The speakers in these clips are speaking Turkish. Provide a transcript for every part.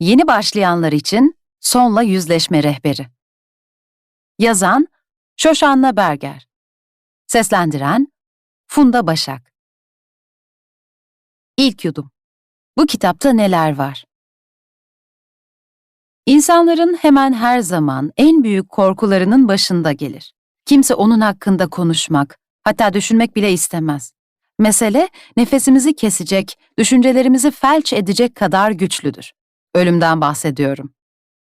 Yeni başlayanlar için sonla yüzleşme rehberi. Yazan Şoşanna Berger. Seslendiren Funda Başak. İlk yudum. Bu kitapta neler var? İnsanların hemen her zaman en büyük korkularının başında gelir. Kimse onun hakkında konuşmak, hatta düşünmek bile istemez. Mesele nefesimizi kesecek, düşüncelerimizi felç edecek kadar güçlüdür. Ölümden bahsediyorum.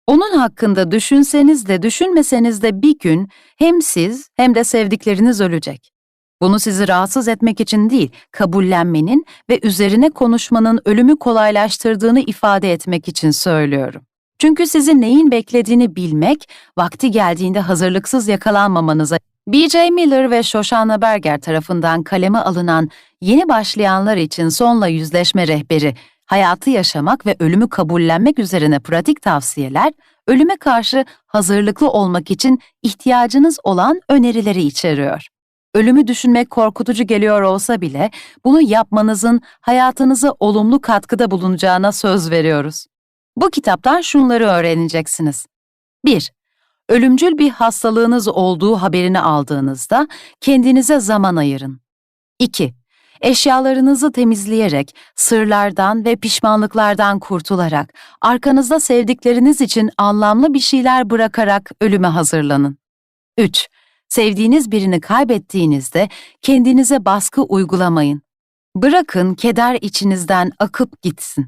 Onun hakkında düşünseniz de düşünmeseniz de bir gün hem siz hem de sevdikleriniz ölecek. Bunu sizi rahatsız etmek için değil, kabullenmenin ve üzerine konuşmanın ölümü kolaylaştırdığını ifade etmek için söylüyorum. Çünkü sizi neyin beklediğini bilmek, vakti geldiğinde hazırlıksız yakalanmamanıza B.J. Miller ve Shoshana Berger tarafından kaleme alınan Yeni Başlayanlar için Sonla Yüzleşme Rehberi, hayatı yaşamak ve ölümü kabullenmek üzerine pratik tavsiyeler, ölüme karşı hazırlıklı olmak için ihtiyacınız olan önerileri içeriyor. Ölümü düşünmek korkutucu geliyor olsa bile bunu yapmanızın hayatınıza olumlu katkıda bulunacağına söz veriyoruz. Bu kitaptan şunları öğreneceksiniz. 1. Ölümcül bir hastalığınız olduğu haberini aldığınızda kendinize zaman ayırın. 2. Eşyalarınızı temizleyerek, sırlardan ve pişmanlıklardan kurtularak, arkanızda sevdikleriniz için anlamlı bir şeyler bırakarak ölüme hazırlanın. 3. Sevdiğiniz birini kaybettiğinizde kendinize baskı uygulamayın. Bırakın keder içinizden akıp gitsin.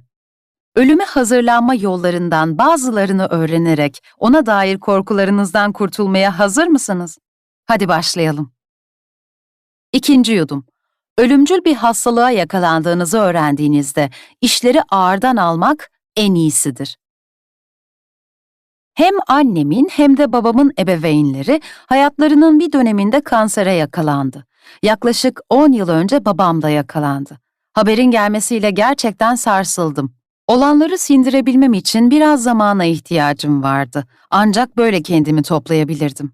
Ölüme hazırlanma yollarından bazılarını öğrenerek ona dair korkularınızdan kurtulmaya hazır mısınız? Hadi başlayalım. İkinci yudum. Ölümcül bir hastalığa yakalandığınızı öğrendiğinizde işleri ağırdan almak en iyisidir. Hem annemin hem de babamın ebeveynleri hayatlarının bir döneminde kansere yakalandı. Yaklaşık 10 yıl önce babam da yakalandı. Haberin gelmesiyle gerçekten sarsıldım. Olanları sindirebilmem için biraz zamana ihtiyacım vardı. Ancak böyle kendimi toplayabilirdim.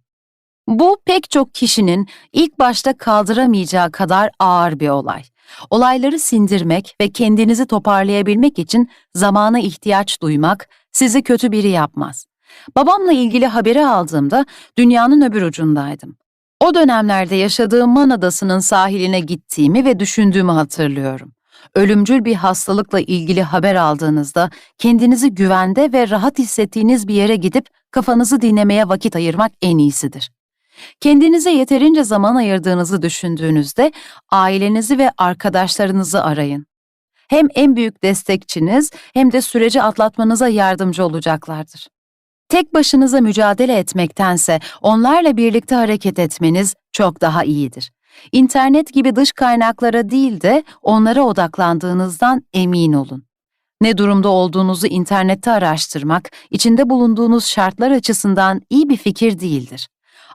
Bu pek çok kişinin ilk başta kaldıramayacağı kadar ağır bir olay. Olayları sindirmek ve kendinizi toparlayabilmek için zamana ihtiyaç duymak sizi kötü biri yapmaz. Babamla ilgili haberi aldığımda dünyanın öbür ucundaydım. O dönemlerde yaşadığım Man Adası'nın sahiline gittiğimi ve düşündüğümü hatırlıyorum. Ölümcül bir hastalıkla ilgili haber aldığınızda kendinizi güvende ve rahat hissettiğiniz bir yere gidip kafanızı dinlemeye vakit ayırmak en iyisidir. Kendinize yeterince zaman ayırdığınızı düşündüğünüzde ailenizi ve arkadaşlarınızı arayın. Hem en büyük destekçiniz hem de süreci atlatmanıza yardımcı olacaklardır. Tek başınıza mücadele etmektense onlarla birlikte hareket etmeniz çok daha iyidir. İnternet gibi dış kaynaklara değil de onlara odaklandığınızdan emin olun. Ne durumda olduğunuzu internette araştırmak, içinde bulunduğunuz şartlar açısından iyi bir fikir değildir.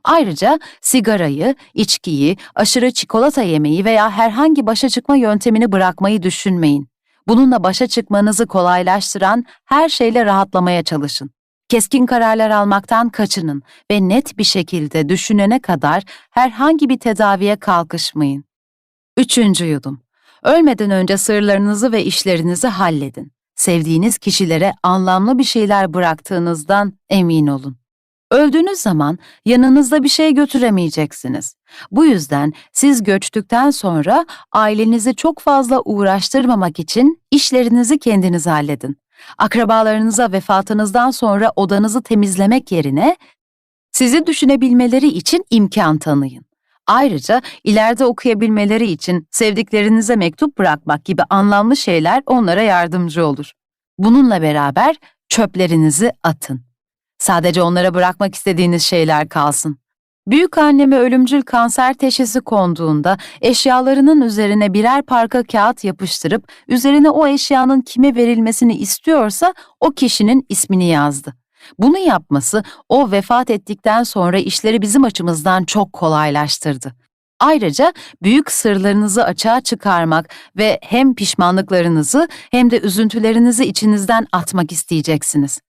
Ayrıca sigarayı, içkiyi, aşırı çikolata yemeyi veya herhangi başa çıkma yöntemini bırakmayı düşünmeyin. Bununla başa çıkmanızı kolaylaştıran her şeyle rahatlamaya çalışın. Keskin kararlar almaktan kaçının ve net bir şekilde düşünene kadar herhangi bir tedaviye kalkışmayın. Üçüncü yudum. Ölmeden önce sırlarınızı ve işlerinizi halledin. Sevdiğiniz kişilere anlamlı bir şeyler bıraktığınızdan emin olun. Öldüğünüz zaman yanınızda bir şey götüremeyeceksiniz. Bu yüzden siz göçtükten sonra ailenizi çok fazla uğraştırmamak için işlerinizi kendiniz halledin. Akrabalarınıza vefatınızdan sonra odanızı temizlemek yerine sizi düşünebilmeleri için imkan tanıyın. Ayrıca ileride okuyabilmeleri için sevdiklerinize mektup bırakmak gibi anlamlı şeyler onlara yardımcı olur. Bununla beraber çöplerinizi atın. Sadece onlara bırakmak istediğiniz şeyler kalsın. Büyük anneme ölümcül kanser teşhisi konduğunda eşyalarının üzerine birer parka kağıt yapıştırıp üzerine o eşyanın kime verilmesini istiyorsa o kişinin ismini yazdı. Bunu yapması o vefat ettikten sonra işleri bizim açımızdan çok kolaylaştırdı. Ayrıca büyük sırlarınızı açığa çıkarmak ve hem pişmanlıklarınızı hem de üzüntülerinizi içinizden atmak isteyeceksiniz.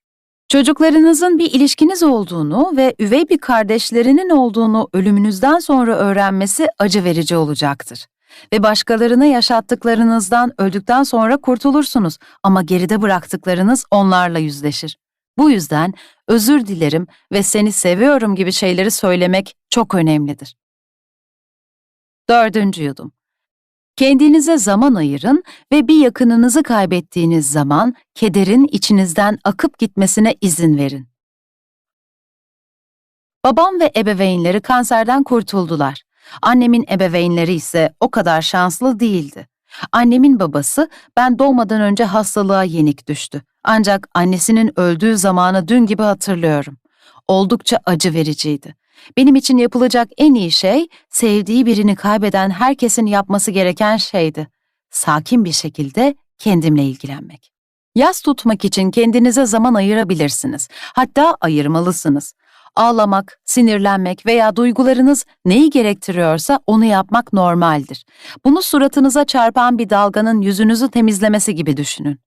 Çocuklarınızın bir ilişkiniz olduğunu ve üvey bir kardeşlerinin olduğunu ölümünüzden sonra öğrenmesi acı verici olacaktır. ve başkalarına yaşattıklarınızdan öldükten sonra kurtulursunuz ama geride bıraktıklarınız onlarla yüzleşir. Bu yüzden özür dilerim ve seni seviyorum gibi şeyleri söylemek çok önemlidir. Dördüncü yudum. Kendinize zaman ayırın ve bir yakınınızı kaybettiğiniz zaman kederin içinizden akıp gitmesine izin verin. Babam ve ebeveynleri kanserden kurtuldular. Annemin ebeveynleri ise o kadar şanslı değildi. Annemin babası ben doğmadan önce hastalığa yenik düştü. Ancak annesinin öldüğü zamanı dün gibi hatırlıyorum. Oldukça acı vericiydi. Benim için yapılacak en iyi şey sevdiği birini kaybeden herkesin yapması gereken şeydi. Sakin bir şekilde kendimle ilgilenmek. Yas tutmak için kendinize zaman ayırabilirsiniz. Hatta ayırmalısınız. Ağlamak, sinirlenmek veya duygularınız neyi gerektiriyorsa onu yapmak normaldir. Bunu suratınıza çarpan bir dalganın yüzünüzü temizlemesi gibi düşünün.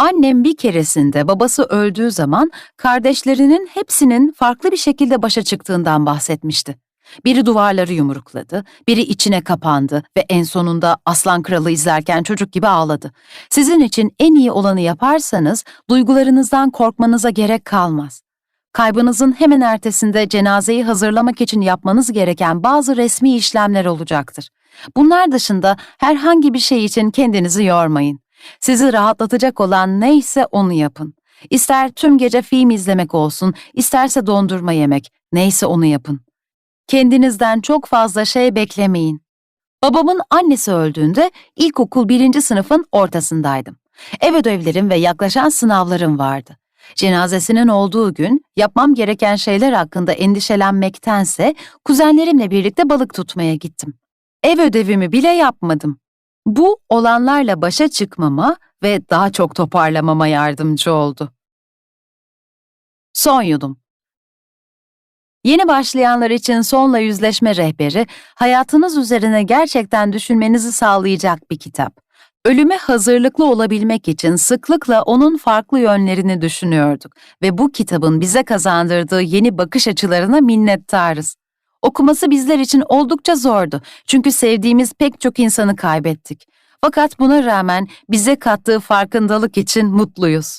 Annem bir keresinde babası öldüğü zaman kardeşlerinin hepsinin farklı bir şekilde başa çıktığından bahsetmişti. Biri duvarları yumrukladı, biri içine kapandı ve en sonunda Aslan Kralı izlerken çocuk gibi ağladı. Sizin için en iyi olanı yaparsanız duygularınızdan korkmanıza gerek kalmaz. Kaybınızın hemen ertesinde cenazeyi hazırlamak için yapmanız gereken bazı resmi işlemler olacaktır. Bunlar dışında herhangi bir şey için kendinizi yormayın. Sizi rahatlatacak olan neyse onu yapın. İster tüm gece film izlemek olsun, isterse dondurma yemek, neyse onu yapın. Kendinizden çok fazla şey beklemeyin. Babamın annesi öldüğünde ilkokul birinci sınıfın ortasındaydım. Ev ödevlerim ve yaklaşan sınavlarım vardı. Cenazesinin olduğu gün yapmam gereken şeyler hakkında endişelenmektense kuzenlerimle birlikte balık tutmaya gittim. Ev ödevimi bile yapmadım. Bu olanlarla başa çıkmama ve daha çok toparlamama yardımcı oldu. Son yudum. Yeni başlayanlar için sonla yüzleşme rehberi, hayatınız üzerine gerçekten düşünmenizi sağlayacak bir kitap. Ölüme hazırlıklı olabilmek için sıklıkla onun farklı yönlerini düşünüyorduk ve bu kitabın bize kazandırdığı yeni bakış açılarına minnettarız. Okuması bizler için oldukça zordu çünkü sevdiğimiz pek çok insanı kaybettik. Fakat buna rağmen bize kattığı farkındalık için mutluyuz.